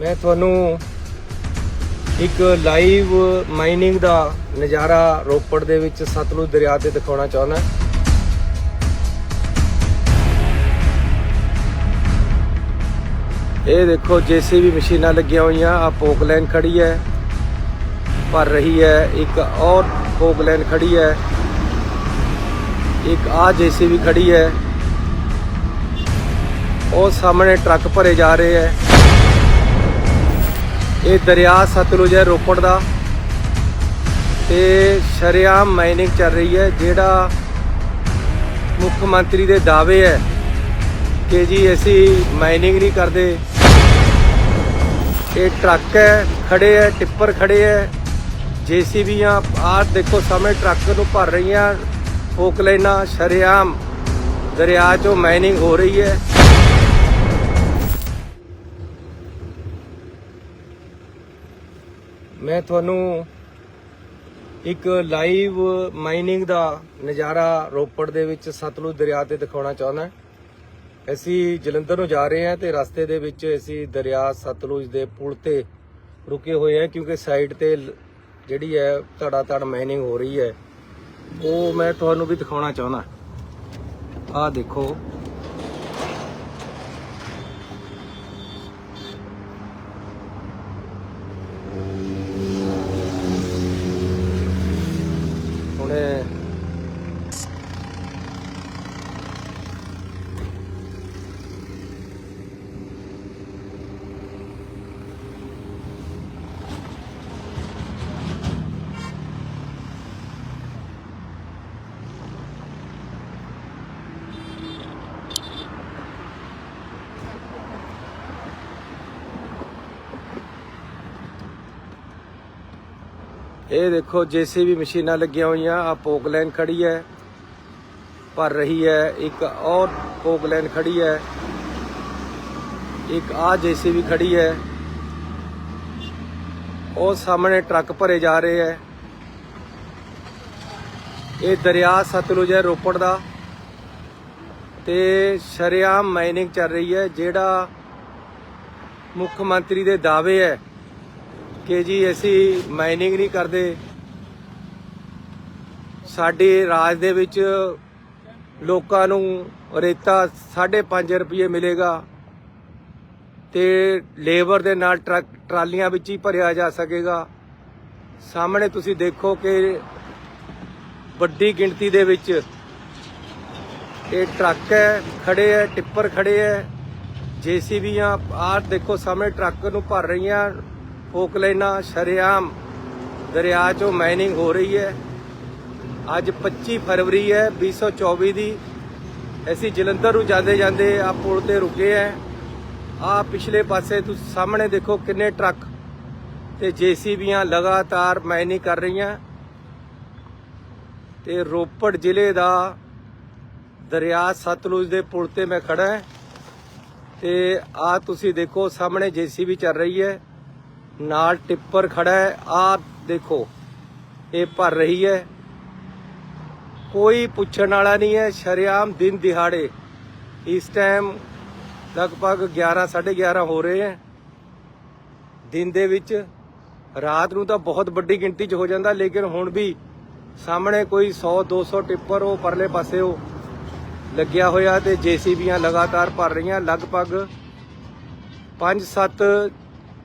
ਮੈਂ ਤੁਹਾਨੂੰ ਇੱਕ ਲਾਈਵ ਮਾਈਨਿੰਗ ਦਾ ਨਜ਼ਾਰਾ ਰੋਪੜ ਦੇ ਵਿੱਚ ਸਤਲੁਜ ਦਰਿਆ ਤੇ ਦਿਖਾਉਣਾ ਚਾਹੁੰਦਾ। ਇਹ ਦੇਖੋ, ਜੀਸੀਬੀ ਮਸ਼ੀਨਾਂ ਲੱਗੀਆਂ ਹੋਈਆਂ ਆ ਪੋਕਲੈਨ ਖੜੀ ਹੈ, ਭਰ ਰਹੀ ਹੈ, ਇੱਕ ਔਰ ਪੋਕਲੈਨ ਖੜੀ ਹੈ, ਇੱਕ ਆ ਜੀਸੀਬੀ ਖੜੀ ਹੈ। ਉਹ ਸਾਹਮਣੇ ਟਰੱਕ ਭਰੇ ਜਾ ਰਹੇ ਹੈ। ਇਹ ਦਰਿਆ ਸਤਲੁਜ ਹੈ ਰੋਪੜ ਦਾ ਤੇ ਸ਼ਰੇਆਮ ਮਾਈਨਿੰਗ ਚੱਲ ਰਹੀ ਹੈ, ਜਿਹੜਾ ਮੁੱਖ ਮੰਤਰੀ ਦੇ ਦਾਅਵੇ ਹੈ ਕਿ ਜੀ ਅਸੀਂ ਮਾਈਨਿੰਗ ਨਹੀਂ ਕਰਦੇ। ਇਹ ਟਰੱਕ ਹੈ ਖੜੇ ਹੈ, ਟਿੱਪਰ ਖੜੇ ਹੈ, ਜੀਸੀਬੀਆਂ, ਆਹ ਦੇਖੋ ਸਾਹਮਣੇ ਟਰੱਕ ਨੂੰ ਭਰ ਰਹੀਆਂ ਫੋਕਲੈਨਾਂ ਸ਼ਰੇਆਮ ਦਰਿਆ 'ਚੋਂ ਮਾਈਨਿੰਗ ਹੋ ਰਹੀ ਹੈ। ਮੈਂ ਤੁਹਾਨੂੰ ਇੱਕ ਲਾਈਵ ਮਾਈਨਿੰਗ ਦਾ ਨਜ਼ਾਰਾ ਰੋਪੜ ਦੇ ਵਿੱਚ ਸਤਲੁਜ ਦਰਿਆ ਤੇ ਦਿਖਾਉਣਾ ਚਾਹੁੰਦਾ ਅਸੀਂ ਜਲੰਧਰ ਨੂੰ ਜਾ ਰਹੇ ਹਾਂ ਤੇ ਰਸਤੇ ਦੇ ਵਿੱਚ ਅਸੀਂ ਦਰਿਆ ਸਤਲੁਜ ਦੇ ਪੁਲ ਤੇ ਰੁਕੇ ਹੋਏ ਹਾਂ ਕਿਉਂਕਿ ਸਾਈਡ ਤੇ ਜਿਹੜੀ ਹੈ ਧੜਾ ਧੜ ਮਾਈਨਿੰਗ ਹੋ ਰਹੀ ਹੈ। ਉਹ ਮੈਂ ਤੁਹਾਨੂੰ ਵੀ ਦਿਖਾਉਣਾ ਚਾਹੁੰਦਾ ਆਹ ਦੇਖੋ ਹੁਣ ਇਹ ਇਹ ਦੇਖੋ, ਜੀਸੀਬੀ ਮਸ਼ੀਨਾਂ ਲੱਗੀਆਂ ਹੋਈਆਂ ਆ ਪੋਕਲੈਨ ਖੜੀ ਹੈ, ਭਰ ਰਹੀ ਹੈ, ਇੱਕ ਔਰ ਪੋਕਲੈਨ ਖੜੀ ਹੈ, ਇੱਕ ਆ ਜੀਸੀਬੀ ਖੜੀ ਹੈ। ਉਹ ਸਾਹਮਣੇ ਟਰੱਕ ਭਰੇ ਜਾ ਰਹੇ ਹੈ। ਇਹ ਦਰਿਆ ਸਤਲੁਜ ਹੈ ਰੋਪੜ ਦਾ ਤੇ ਸ਼ਰੇਆਮ ਮਾਈਨਿੰਗ ਚੱਲ ਰਹੀ ਹੈ, ਜਿਹੜਾ ਮੁੱਖ ਮੰਤਰੀ ਦੇ ਦਾਅਵੇ ਹੈ। ਕਿ ਜੀ ਅਸੀਂ ਮਾਈਨਿੰਗ ਨਹੀਂ ਕਰਦੇ। ਸਾਡੇ ਰਾਜ ਦੇ ਵਿੱਚ ਲੋਕਾਂ ਨੂੰ ਰੇਤਾ 5.5 ਰੁਪਏ ਮਿਲੇਗਾ ਤੇ ਲੇਬਰ ਦੇ ਨਾਲ ਟਰੱਕ, ਟਰਾਲੀਆਂ ਵਿੱਚ ਹੀ ਭਰਿਆ ਜਾ ਸਕੇਗਾ। ਸਾਹਮਣੇ ਤੁਸੀਂ ਦੇਖੋ ਕਿ ਵੱਡੀ ਗਿਣਤੀ ਦੇ ਵਿੱਚ ਇਹ ਟਰੱਕ ਹੈ, ਖੜੇ ਹੈ, ਟਿੱਪਰ ਖੜੇ ਹੈ, ਜੀਸੀਬੀਆਂ, ਆਹ ਦੇਖੋ ਸਾਹਮਣੇ ਟਰੱਕ ਨੂੰ ਭਰ ਰਹੀਆਂ। ਫੋਕਲੈਨਾਂ ਸ਼ਰੇਆਮ ਦਰਿਆ 'ਚੋਂ ਮਾਈਨਿੰਗ ਹੋ ਰਹੀ ਹੈ ਅੱਜ 25 ਫਰਵਰੀ ਹੈ 2024 ਦੀ ਅਸੀਂ ਜਲੰਧਰ ਨੂੰ ਜਾਂਦੇ ਜਾਂਦੇ ਆ ਪੁਲ ਤੇ ਰੁਕੇ ਹੈ ਆ ਪਿਛਲੇ ਪਾਸੇ ਤੁਸੀਂ ਸਾਹਮਣੇ ਦੇਖੋ ਕਿੰਨੇ ਟਰੱਕ ਤੇ ਜੀਸੀਬੀਆਂ ਲਗਾਤਾਰ ਮਾਈਨਿੰਗ ਕਰ ਰਹੀਆਂ ਤੇ ਰੋਪੜ ਜ਼ਿਲ੍ਹੇ ਦਾ ਦਰਿਆ ਸਤਲੁਜ ਦੇ ਪੁਲ ਤੇ ਮੈਂ ਖੜਾ ਹਾਂ ਤੇ ਆ ਤੁਸੀਂ ਦੇਖੋ ਸਾਹਮਣੇ ਜੀਸੀਬੀ ਚੱਲ ਰਹੀ ਹੈ ਨਾਲ ਟਿੱਪਰ ਖੜਾ ਹੈ। ਆ ਦੇਖੋ, ਇਹ ਭਰ ਰਹੀ ਹੈ। ਕੋਈ ਪੁੱਛਣ ਵਾਲਾ ਨਹੀਂ ਹੈ। ਸ਼ਰਿਆਮ ਦਿਨ ਦਿਹਾੜੇ ਇਸ ਟਾਈਮ ਲਗਭਗ 11 11:30 ਹੋ ਰਹੇ ਹੈ। ਦਿਨ ਦੇ ਵਿੱਚ ਰਾਤ ਨੂੰ ਤਾਂ ਬਹੁਤ ਵੱਡੀ ਗਿਣਤੀ 'ਚ ਹੋ ਜਾਂਦਾ, ਲੇਕਿਨ ਹੁਣ ਵੀ ਸਾਹਮਣੇ ਕੋਈ 100 200 ਟਿੱਪਰ ਉਹ ਪਰਲੇ ਪਾਸੇ ਉਹ ਲੱਗਿਆ ਹੋਇਆ ਤੇ ਜੀਸੀਬੀਆਂ ਲਗਾਤਾਰ ਭਰ ਰਹੀਆਂ। ਲਗਭਗ 5-7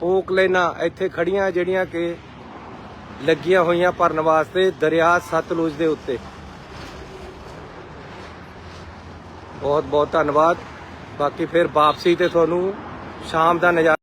ਪੋਕ ਲੈਣਾ, ਇੱਥੇ ਖੜੀਆਂ ਜਿਹੜੀਆਂ ਕਿ ਲੱਗੀਆਂ ਹੋਈਆਂ ਭਰਨ ਵਾਸਤੇ ਦਰਿਆ ਸਤਲੁਜ ਦੇ ਉੱਤੇ। ਬਹੁਤ ਬਹੁਤ ਧੰਨਵਾਦ। ਬਾਕੀ ਫਿਰ ਵਾਪਸੀ ਤੇ ਤੁਹਾਨੂੰ ਸ਼ਾਮ ਦਾ ਨਜ਼ਾਰਾ